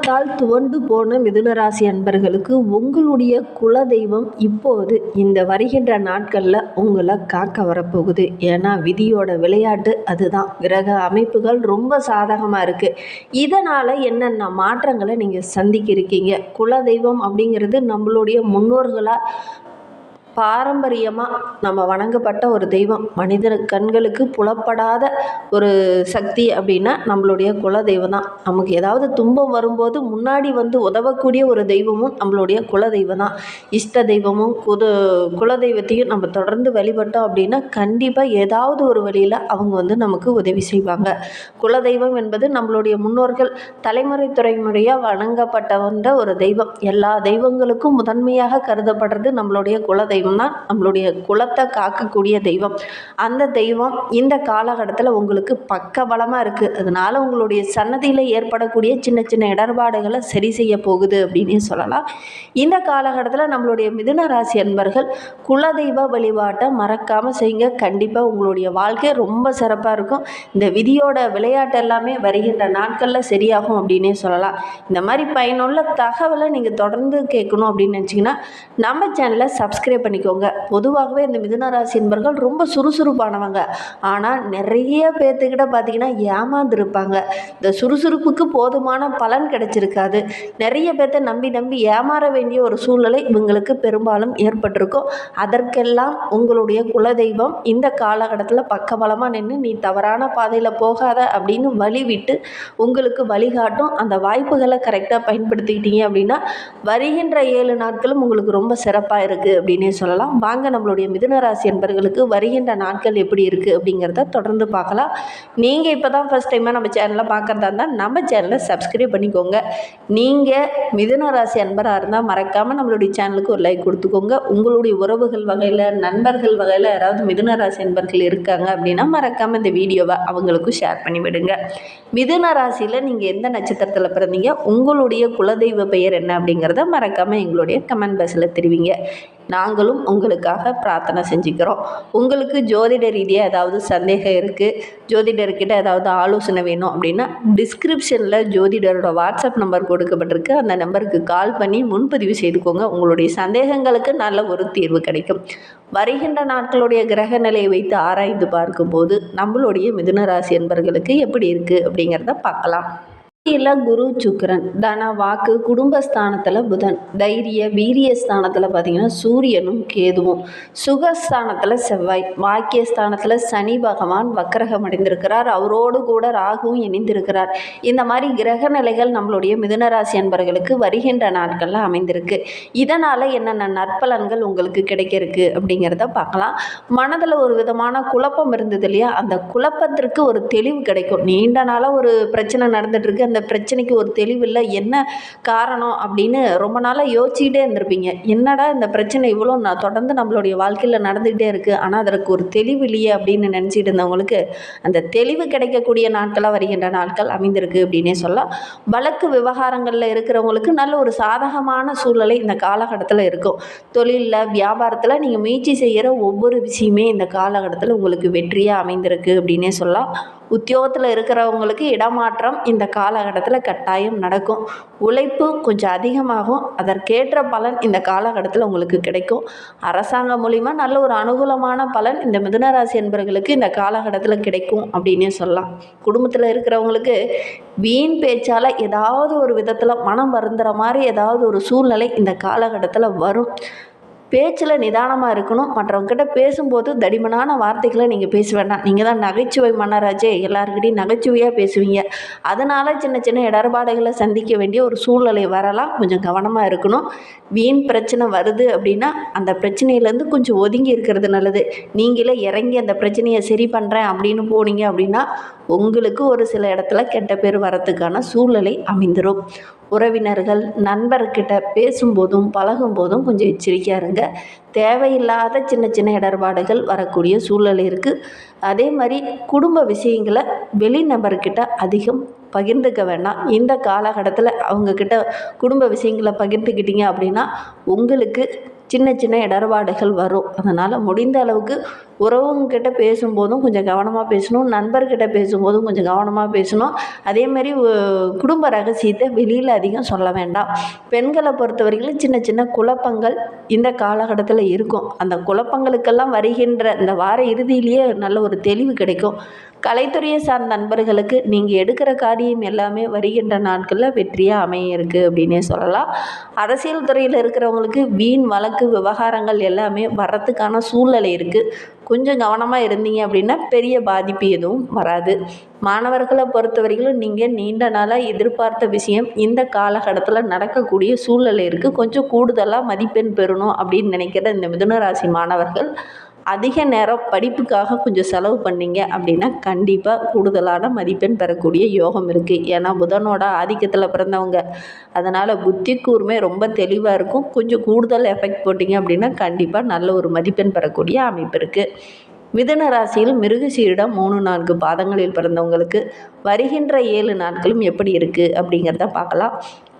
தால் துவண்டு போன மிதுனராசி அன்பர்களுக்கு உங்களுடைய குலதெய்வம் இப்போது இந்த வருகின்ற நாட்களில் உங்களை காக்க வரப்போகுது. ஏன்னா விதியோட விளையாட்டு அதுதான். கிரக அமைப்புகள் ரொம்ப சாதகமாக இருக்குது இதனால் என்னென்ன மாற்றங்களை நீங்கள் சந்திக்க இருக்கீங்க குலதெய்வம் அப்படிங்கிறது நம்மளுடைய முன்னோர்களாக பாரம்பரியமாக நம்ம வணங்கப்பட்ட ஒரு தெய்வம். மனிதர் கண்களுக்கு புலப்படாத ஒரு சக்தி அப்படின்னா நம்மளுடைய குல தெய்வம் தான். நமக்கு ஏதாவது துன்பம் வரும்போது முன்னாடி வந்து உதவக்கூடிய ஒரு தெய்வமும் நம்மளுடைய குல தெய்வம் தான். இஷ்ட தெய்வமும் குது குல தெய்வத்தையும் நம்ம தொடர்ந்து வழிபட்டோம் அப்படின்னா கண்டிப்பாக ஏதாவது ஒரு வழியில் அவங்க வந்து நமக்கு உதவி செய்வாங்க. குல தெய்வம் என்பது நம்மளுடைய முன்னோர்கள் தலைமுறை துறைமுறையாக வணங்கப்பட்ட வந்த ஒரு தெய்வம். எல்லா தெய்வங்களுக்கும் முதன்மையாக கருதப்படுறது நம்மளுடைய குல தெய்வம் தான் நம்மளுடைய குலத்தை காக்கக்கூடிய தெய்வம். அந்த தெய்வம் இந்த காலகட்டத்தில் உங்களுக்கு பக்கபலமாக இருக்குது அதனால் உங்களுடைய சன்னதியில் ஏற்படக்கூடிய சின்ன சின்ன இடர்பாடுகளை சரி செய்ய போகுது அப்படின்னு சொல்லலாம். இந்த காலகட்டத்தில் நம்மளுடைய மிதுன ராசி அன்பர்கள் குலதெய்வ வழிபாட்டை மறக்காமல் செய்யுங்க. கண்டிப்பாக உங்களுடைய வாழ்க்கை ரொம்ப சிறப்பாக இருக்கும். இந்த விதியோட விளையாட்டு எல்லாமே வருகின்ற நாட்களில் சரியாகும் அப்படின்னே சொல்லலாம். இந்த மாதிரி பயனுள்ள தகவலை நீங்கள் தொடர்ந்து கேட்கணும் அப்படின்னு நினச்சிங்கன்னா நம்ம சேனலை சப்ஸ்கிரைப் பண்ணிக்கோங்க. பொதுவாகவே இந்த மிதுனராசி என்பர்கள் ரொம்ப சுறுசுறுப்பானவங்க. ஆனால் நிறைய பேர்த்துக்கிட்ட பார்த்தீங்கன்னா ஏமாந்துருப்பாங்க. இந்த சுறுசுறுப்புக்கு போதுமான பலன் கிடைச்சிருக்காது. நிறைய பேர்த்த நம்பி நம்பி ஏமாற வேண்டிய ஒரு சூழ்நிலை இவங்களுக்கு பெரும்பாலும் ஏற்பட்டிருக்கும். அதற்கெல்லாம் உங்களுடைய குலதெய்வம் இந்த காலகட்டத்தில் பக்கபலமாக நின்று நீ தவறான பாதையில் போகாத அப்படின்னு வழி விட்டு உங்களுக்கு வழிகாட்டும். அந்த வாய்ப்புகளை கரெக்டாக பயன்படுத்திக்கிட்டீங்க அப்படின்னா வருகின்ற ஏழு நாட்களும் உங்களுக்கு ரொம்ப சிறப்பாக இருக்குது அப்படின்னே சொல்லலாம் வாங்க நம்மளுடைய மிதுனராசி என்பர்களுக்கு வருகின்ற நாட்கள் எப்படி இருக்குது அப்படிங்கிறத தொடர்ந்து பார்க்கலாம். நீங்கள் இப்போ தான் ஃபஸ்ட் டைமாக நம்ம சேனலை பார்க்குறதா இருந்தால் நம்ம சேனலை சப்ஸ்கிரைப் பண்ணிக்கோங்க. நீங்கள் மிதுனராசி அன்பராக இருந்தால் மறக்காமல் நம்மளுடைய சேனலுக்கு ஒரு லைக் கொடுத்துக்கோங்க. உங்களுடைய உறவுகள் வகையில் நண்பர்கள் வகையில் யாராவது மிதுனராசி அன்பர்கள் இருக்காங்க அப்படின்னா மறக்காமல் இந்த வீடியோவை அவங்களுக்கும் ஷேர் பண்ணி விடுங்க மிதுன ராசியில் நீங்கள் எந்த நட்சத்திரத்தில் பிறந்தீங்க உங்களுடைய குலதெய்வ பெயர் என்ன அப்படிங்கிறத மறக்காமல் எங்களுடைய கமெண்ட் பாக்ஸில் தெரிவிங்க. நாங்களும் உங்களுக்காக பிரார்த்தனை செஞ்சுக்கிறோம். உங்களுக்கு ஜோதிட ரீதியாக ஏதாவது சந்தேகம் இருக்குது ஜோதிடர்கிட்ட ஏதாவது ஆலோசனை வேணும் அப்படின்னா டிஸ்கிரிப்ஷனில் ஜோதிடரோட வாட்ஸ்அப் நம்பர் கொடுக்கப்பட்டிருக்கு. அந்த நம்பருக்கு கால் பண்ணி முன்பதிவு செய்துக்கோங்க. உங்களுடைய சந்தேகங்களுக்கு நல்ல ஒரு தீர்வு கிடைக்கும். வருகின்ற நாட்களுடைய கிரக நிலையை வைத்து ஆராய்ந்து பார்க்கும்போது நம்மளுடைய மிதுன ராசி என்பர்களுக்கு எப்படி இருக்குது அப்படிங்கிறத பார்க்கலாம். இல்லை குரு சுக்கரன். தன வாக்கு குடும்பஸ்தானத்தில் புதன். தைரிய வீரிய ஸ்தானத்தில் பார்த்தீங்கன்னா சூரியனும் கேதுவும். சுகஸ்தானத்தில் செவ்வாய். வாக்கியஸ்தானத்தில் சனி பகவான் வக்கரகம் அடைந்திருக்கிறார். அவரோடு கூட ராகுவும் இணைந்திருக்கிறார். இந்த மாதிரி கிரக நிலைகள் நம்மளுடைய மிதுனராசி அன்பர்களுக்கு வருகின்ற நாட்களில் அமைந்திருக்கு. இதனால் என்னென்ன நற்பலன்கள் உங்களுக்கு கிடைக்க இருக்கு அப்படிங்கிறத பார்க்கலாம். மனதில் ஒரு விதமான குழப்பம் இருந்தது இல்லையா? அந்த குழப்பத்திற்கு ஒரு தெளிவு கிடைக்கும். நீண்ட நாளாக ஒரு பிரச்சனை நடந்துகிட்ருக்கு இந்த பிரச்சனைக்கு ஒரு தெளிவில்லை என்ன காரணம் அப்படின்னு ரொம்ப நாளாக யோசிச்சுக்கிட்டே இருந்திருப்பீங்க. என்னடா இந்த பிரச்சனை இவ்வளோ நான் தொடர்ந்து நம்மளுடைய வாழ்க்கையில் நடந்துக்கிட்டே இருக்குது ஆனால் அதற்கு ஒரு தெளிவு இல்லையே அப்படின்னு நினச்சிட்டு இருந்தவங்களுக்கு அந்த தெளிவு கிடைக்கக்கூடிய நாட்களாக வருகின்ற நாட்கள் அமைந்திருக்கு அப்படின்னே சொல்லலாம். வழக்கு விவகாரங்களில் இருக்கிறவங்களுக்கு நல்ல ஒரு சாதகமான சூழ்நிலை இந்த காலகட்டத்தில் இருக்கும். தொழிலில் வியாபாரத்தில் நீங்கள் முயற்சி செய்கிற ஒவ்வொரு விஷயமே இந்த காலகட்டத்தில் உங்களுக்கு வெற்றியாக அமைந்திருக்கு அப்படின்னே சொல்லலாம். உத்தியோகத்தில் இருக்கிறவங்களுக்கு இடமாற்றம் இந்த காலகட்டத்தில் கட்டாயம் நடக்கும். உழைப்பு கொஞ்சம் அதிகமாகும். அதற்கேற்ற பலன் இந்த காலகட்டத்தில் உங்களுக்கு கிடைக்கும். அரசாங்கம் மூலிமா நல்ல ஒரு அனுகூலமான பலன் இந்த மிதுனராசி என்பவர்களுக்கு இந்த காலகட்டத்தில் கிடைக்கும் அப்படின்னே சொல்லலாம். குடும்பத்தில் இருக்கிறவங்களுக்கு வீண் பேச்சால் ஏதாவது ஒரு விதத்தில் மனம் வருந்துற மாதிரி ஏதாவது ஒரு சூழ்நிலை இந்த காலகட்டத்தில் வரும். பேச்சில் நிதானமாக இருக்கணும். மற்றவங்ககிட்ட பேசும்போது தடிமனான வார்த்தைகளை நீங்கள் பேச வேண்டாம். நீங்கள் தான் நகைச்சுவை மன்னராஜே. எல்லாருக்கிட்டையும் நகைச்சுவையாக பேசுவீங்க. அதனால் சின்ன சின்ன இடர்பாடுகளை சந்திக்க வேண்டிய ஒரு சூழ்நிலை வரலாம். கொஞ்சம் கவனமாக இருக்கணும். வீண் பிரச்சனை வருது அப்படின்னா அந்த பிரச்சனையிலேருந்து கொஞ்சம் ஒதுங்கி இருக்கிறது நல்லது. நீங்களே இறங்கி அந்த பிரச்சனையை சரி பண்ணுறேன் அப்படின்னு போனீங்க அப்படின்னா உங்களுக்கு ஒரு சில இடத்துல கெட்ட பேர் வரத்துக்கான சூழ்நிலை அமைந்துடும் உறவினர்கள் நண்பர்கிட்ட பேசும்போதும் பழகும்போதும் கொஞ்சம் எச்சரிக்கையாக இருங்க தேவையில்லாத சின்ன சின்ன இடர்பாடுகள் வரக்கூடிய சூழல் இருக்குது அதே மாதிரி குடும்ப விஷயங்களை வெளிநபர்கிட்ட அதிகம் பகிர்ந்துக்க வேண்டாம். இந்த காலகட்டத்தில் அவங்கக்கிட்ட குடும்ப விஷயங்களை பகிர்ந்துக்கிட்டீங்க அப்படின்னா உங்களுக்கு சின்ன சின்ன இடர்பாடுகள் வரும். அதனால் முடிந்த அளவுக்கு உறவுங்கிட்ட பேசும்போதும் கொஞ்சம் கவனமாக பேசணும். நண்பர்கிட்ட பேசும்போதும் கொஞ்சம் கவனமாக பேசணும். அதேமாரி குடும்ப ரகசியத்தை வெளியில் அதிகம் சொல்ல வேண்டாம். பெண்களை பொறுத்த வரைக்கும் சின்ன சின்ன குழப்பங்கள் இந்த காலகட்டத்தில் இருக்கும். அந்த குழப்பங்களுக்கெல்லாம் வருகின்ற இந்த வார இறுதியிலேயே நல்ல ஒரு தெளிவு கிடைக்கும். கலைத்துறையை சார்ந்த நண்பர்களுக்கு நீங்கள் எடுக்கிற காரியம் எல்லாமே வருகின்ற நாட்களில் வெற்றியாக அமைய இருக்குது அப்படின்னே சொல்லலாம். அரசியல் துறையில் இருக்கிறவங்களுக்கு வீண் வழக்கு விவகாரங்கள் எல்லாமே வர்றதுக்கான சூழ்நிலை இருக்குது கொஞ்சம் கவனமாக இருந்தீங்க அப்படின்னா பெரிய பாதிப்பு எதுவும் வராது. மாணவர்களை பொறுத்த வரைக்கும் நீங்கள் நீண்ட நாளாக எதிர்பார்த்த விஷயம் இந்த காலகட்டத்தில் நடக்கக்கூடிய சூழ்நிலை இருக்குது கொஞ்சம் கூடுதலாக மதிப்பெண் பெறணும் அப்படின்னு நினைக்கிற இந்த மிதுன ராசி மாணவர்கள் அதிக நேரம் படிப்புக்காக கொஞ்சம் செலவு பண்ணீங்க அப்படின்னா கண்டிப்பாக கூடுதலான மதிப்பெண் பெறக்கூடிய யோகம் இருக்குது ஏன்னா புதனோட ஆதிக்கத்தில் பிறந்தவங்க. அதனால் புத்தி கூர்மை ரொம்ப தெளிவாக இருக்கும். கொஞ்சம் கூடுதல் எஃபெக்ட் போட்டிங்க அப்படின்னா கண்டிப்பாக நல்ல ஒரு மதிப்பெண் பெறக்கூடிய அமைப்பு இருக்குது மிதுன ராசியில் மிருகசீரிடம் மூணு நான்கு பாதங்களில் பிறந்தவங்களுக்கு வருகின்ற ஏழு நாட்களும் எப்படி இருக்குது அப்படிங்கிறத பார்க்கலாம்.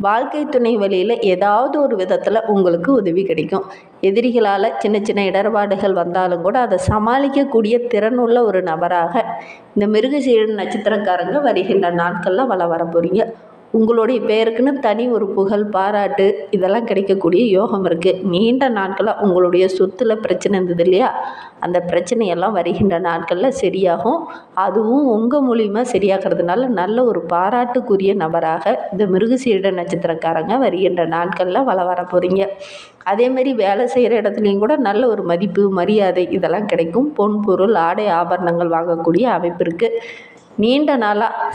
வாழ்க்கை துணை வழியில் ஏதாவது ஒரு விதத்தில் உங்களுக்கு உதவி கிடைக்கும். எதிரிகளால் சின்ன சின்ன இடர்பாடுகள் வந்தாலும் கூட அதை சமாளிக்கக்கூடிய திறனுள்ள ஒரு நபராக இந்த மிருகசீரன் நட்சத்திரக்காரங்க வருகின்ற நாட்களில் வள வர போகிறீங்க உங்களுடைய பெயருக்குன்னு தனி ஒரு புகழ் பாராட்டு இதெல்லாம் கிடைக்கக்கூடிய யோகம் இருக்குது நீண்ட நாட்களாக உங்களுடைய சொத்தில் பிரச்சனை இருந்தது இல்லையா? அந்த பிரச்சனையெல்லாம் வருகின்ற நாட்களில் சரியாகும். அதுவும் உங்கள் மூலிமா சரியாகிறதுனால நல்ல ஒரு பாராட்டுக்குரிய நபராக இந்த மிருகசீட நட்சத்திரக்காரங்க வருகின்ற நாட்களில் வள வர போகிறீங்க அதேமாரி வேலை செய்கிற இடத்துலையும் கூட நல்ல ஒரு மதிப்பு மரியாதை இதெல்லாம் கிடைக்கும். பொன் பொருள் ஆடை ஆபரணங்கள் வாங்கக்கூடிய அமைப்பு இருக்குது நீண்ட நாளாக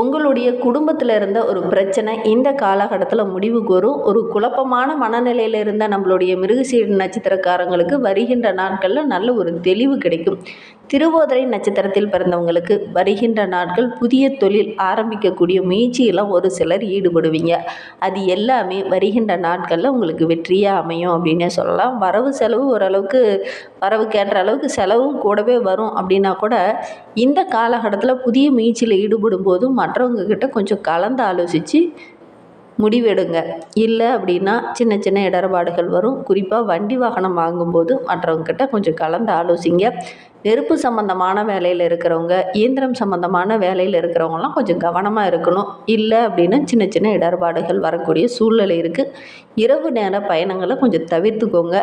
உங்களுடைய குடும்பத்தில் இருந்த ஒரு பிரச்சனை இந்த காலகட்டத்தில் முடிவுக்கு வரும் ஒரு குழப்பமான மனநிலையில் இருந்த நம்மளுடைய மிருகசீடு நட்சத்திரக்காரங்களுக்கு வருகின்ற நாட்களில் நல்ல ஒரு தெளிவு கிடைக்கும். திருவோதரை நட்சத்திரத்தில் பிறந்தவங்களுக்கு வருகின்ற நாட்கள் புதிய தொழில் ஆரம்பிக்கக்கூடிய முயற்சியெல்லாம் ஒரு சிலர் ஈடுபடுவீங்க. அது எல்லாமே வருகின்ற நாட்களில் உங்களுக்கு வெற்றியாக அமையும் அப்படின்னே சொல்லலாம். வரவு செலவு ஓரளவுக்கு வரவு கேட்ட அளவுக்கு செலவும் கூடவே வரும் அப்படின்னா கூட இந்த காலகட்டத்தில் புதிய முயற்சியில் ஈடுபடும் போதும் மற்றவங்கக்கிட்ட கொஞ்சம் கலந்து ஆலோசித்து முடிவெடுங்க. இல்லை அப்படின்னா சின்ன சின்ன இடர்பாடுகள் வரும். குறிப்பாக வண்டி வாகனம் வாங்கும்போது மற்றவங்கக்கிட்ட கொஞ்சம் கலந்து ஆலோசிங்க. நெருப்பு சம்மந்தமான வேலையில் இருக்கிறவங்க இயந்திரம் சம்மந்தமான வேலையில் இருக்கிறவங்கலாம் கொஞ்சம் கவனமாக இருக்கணும். இல்லை அப்படின்னா சின்ன சின்ன இடர்பாடுகள் வரக்கூடிய சூழ்நிலை இருக்குது இரவு நேர பயணங்களை கொஞ்சம் தவிர்த்துக்கோங்க.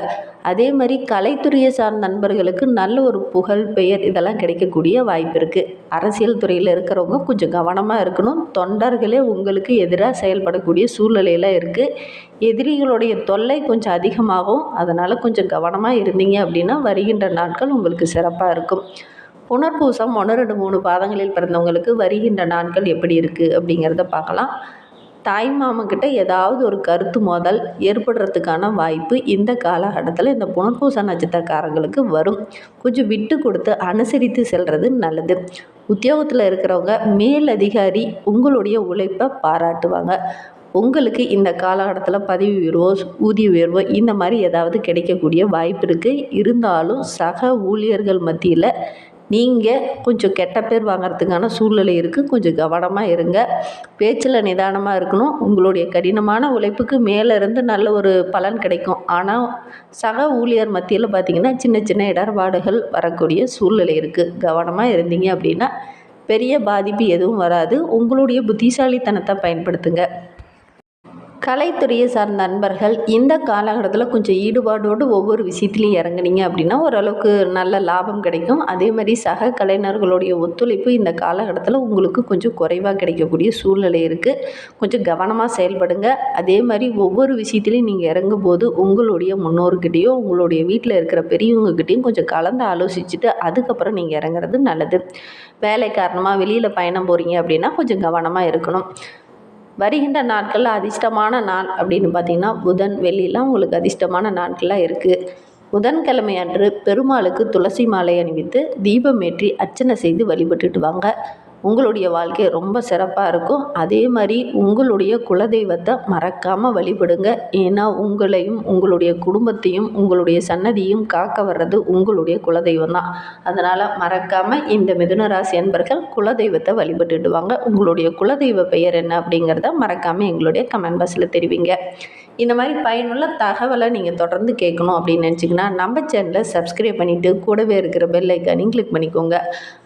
அதே மாதிரி கலைத்துறையை சார்ந்த நண்பர்களுக்கு நல்ல ஒரு புகழ் பெயர் இதெல்லாம் கிடைக்கக்கூடிய வாய்ப்பு இருக்குது அரசியல் துறையில் இருக்கிறவங்க கொஞ்சம் கவனமாக இருக்கணும். தொண்டர்களே உங்களுக்கு எதிராக செயல்படக்கூடிய சூழ்நிலையில் இருக்குது எதிரிகளுடைய தொல்லை கொஞ்சம் அதிகமாகும். அதனால் கொஞ்சம் கவனமாக இருந்தீங்க அப்படின்னா வருகின்ற நாட்கள் உங்களுக்கு சிறப்பாக இருக்கும். புனர்பூசம் ஒன்று ரெண்டு மூணு பாதங்களில் பிறந்தவங்களுக்கு வருகின்ற நாட்கள் எப்படி இருக்குது அப்படிங்கிறத பார்க்கலாம். தாய் மாமன்கிட்ட ஏதாவது ஒரு கருத்து மோதல் ஏற்படுறதுக்கான வாய்ப்பு இந்த காலகட்டத்தில் இந்த புனர்பூச நட்சத்திரக்காரங்களுக்கு வரும். கொஞ்சம் விட்டு கொடுத்து அனுசரித்து செல்வது நல்லது. உத்தியோகத்தில் இருக்கிறவங்க மேல் அதிகாரி உங்களுடைய உழைப்பை பாராட்டுவாங்க. உங்களுக்கு இந்த காலகட்டத்தில் பதவி உயர்வோ ஊதிய உயர்வோ இந்த மாதிரி ஏதாவது கிடைக்கக்கூடிய வாய்ப்பு இருக்குது இருந்தாலும் சக ஊழியர்கள் மத்தியில் நீங்கள் கொஞ்சம் கெட்ட பேர் வாங்கிறதுக்கான சூழ்நிலை இருக்குது கொஞ்சம் கவனமாக இருங்க. பேச்சில் நிதானமாக இருக்கணும். உங்களுடைய கடினமான உழைப்புக்கு மேலே இருந்து நல்ல ஒரு பலன் கிடைக்கும். ஆனால் சக ஊழியர் மத்தியில் பார்த்திங்கன்னா சின்ன சின்ன இடர்பாடுகள் வரக்கூடிய சூழ்நிலை இருக்குது கவனமாக இருந்தீங்க அப்படின்னா பெரிய பாதிப்பு எதுவும் வராது. உங்களுடைய புத்திசாலித்தனத்தை பயன்படுத்துங்க. கலைத்துறையை சார்ந்த நண்பர்கள் இந்த காலகட்டத்தில் கொஞ்சம் ஈடுபாடோடு ஒவ்வொரு விஷயத்துலையும் இறங்குனீங்க அப்படின்னா ஓரளவுக்கு நல்ல லாபம் கிடைக்கும். அதே மாதிரி சக கலைஞர்களுடைய ஒத்துழைப்பு இந்த காலகட்டத்தில் உங்களுக்கு கொஞ்சம் குறைவாக கிடைக்கக்கூடிய சூழ்நிலை இருக்குது கொஞ்சம் கவனமாக செயல்படுங்க. அதே மாதிரி ஒவ்வொரு விஷயத்துலையும் நீங்கள் இறங்கும் போது உங்களுடைய முன்னோர்கிட்டையோ உங்களுடைய வீட்டில் இருக்கிற பெரியவங்ககிட்டையும் கொஞ்சம் கலந்து ஆலோசிச்சுட்டு அதுக்கப்புறம் நீங்கள் இறங்குறது நல்லது. வேலை காரணமாக வெளியில் பயணம் போகிறீங்க அப்படின்னா கொஞ்சம் கவனமாக இருக்கணும். வருகின்ற நாட்களில் அதிர்ஷ்டமான நாள் அப்படின்னு பார்த்திங்கன்னா புதன் வெள்ளிலாம் உங்களுக்கு அதிர்ஷ்டமான நாட்களாக இருக்குது புதன்கிழமை அன்று பெருமாளுக்கு துளசி மாலை அணிவித்து தீபம் ஏற்றி அர்ச்சனை செய்து வழிபட்டுட்டு வாங்க. உங்களுடைய வாழ்க்கை ரொம்ப சிறப்பாக இருக்கும். அதே மாதிரி உங்களுடைய குலதெய்வத்தை மறக்காமல் வழிபடுங்க. ஏன்னா உங்களையும் உங்களுடைய குடும்பத்தையும் உங்களுடைய சன்னதியும் காக்க வர்றது உங்களுடைய குலதெய்வம் தான். அதனால் மறக்காமல் இந்த மிதுன ராசி அன்பர்கள் குலதெய்வத்தை வழிபட்டுட்டு வாங்க உங்களுடைய குலதெய்வ பெயர் என்ன அப்படிங்கிறத மறக்காமல் எங்களுடைய கமெண்ட் பாக்ஸில் தெரிவிங்க. இந்த மாதிரி பயனுள்ள தகவலை நீங்கள் தொடர்ந்து கேட்கணும் அப்படின்னு நினச்சிங்கன்னா நம்ம சேனலை சப்ஸ்கிரைப் பண்ணிவிட்டு கூடவே இருக்கிற பெல் ஐக்கானையும் கிளிக் பண்ணிக்கோங்க.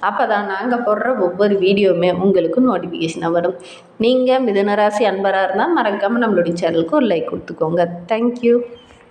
அப்போ தான் நாங்கள் போடுற ஒவ்வொரு வீடியோவுமே உங்களுக்கு நோட்டிஃபிகேஷனாக வரும். நீங்கள் மிதனராசி அன்பராக இருந்தால் மறக்காமல் நம்மளுடைய சேனலுக்கு ஒரு லைக் கொடுத்துக்கோங்க. தேங்க்யூ